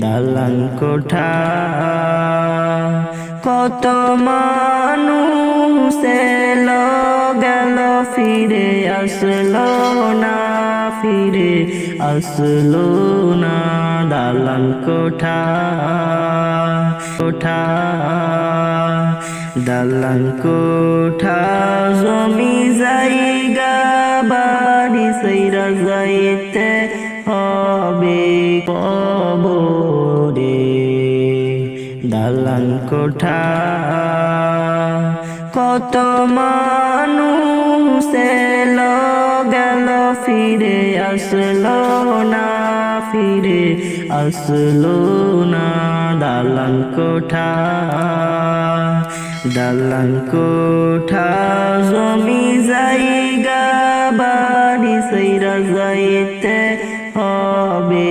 দালান কোঠা। কত মানুষ এলো, গেল, ফিরে আসলো না, ফিরে আসলো না। দালান কোঠা কোঠা। দালান কোঠা, জমি জায়গা, বাড়ি সেইরা যাইতে হবে। দালান কোঠা। কত মানুষ এলো, গেল, ফিরে আসলো না, ফিরে আসলো না দালান কোঠা। দালান কোঠা জমি জায়গা, বাড়ি সেইরা যাইতে হবে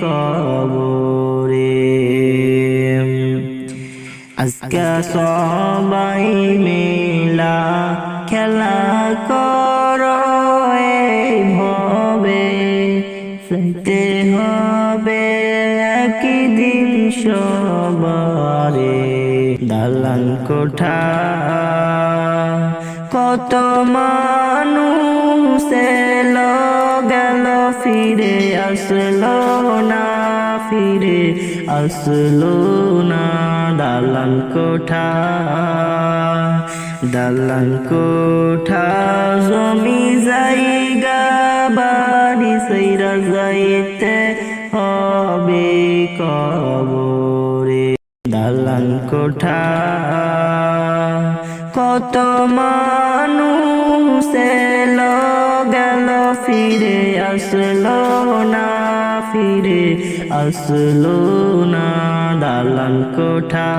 কবরে। আজকে সবাই মেলা খেলা করো এই ভবে সইতে হবে একই দিন সবারে। দালান কোঠা, কত মানুষ ফিরে আসলো না, ফিরে আসলো না। দালান কোঠা দালান কোঠা, জমি জায়গা, বাড়ি সেইরা যাইতে হবে কবরে। দালান কোঠা, কত মানুষ ফিরে আসলো না ফিরে আসলো না দালান কোঠা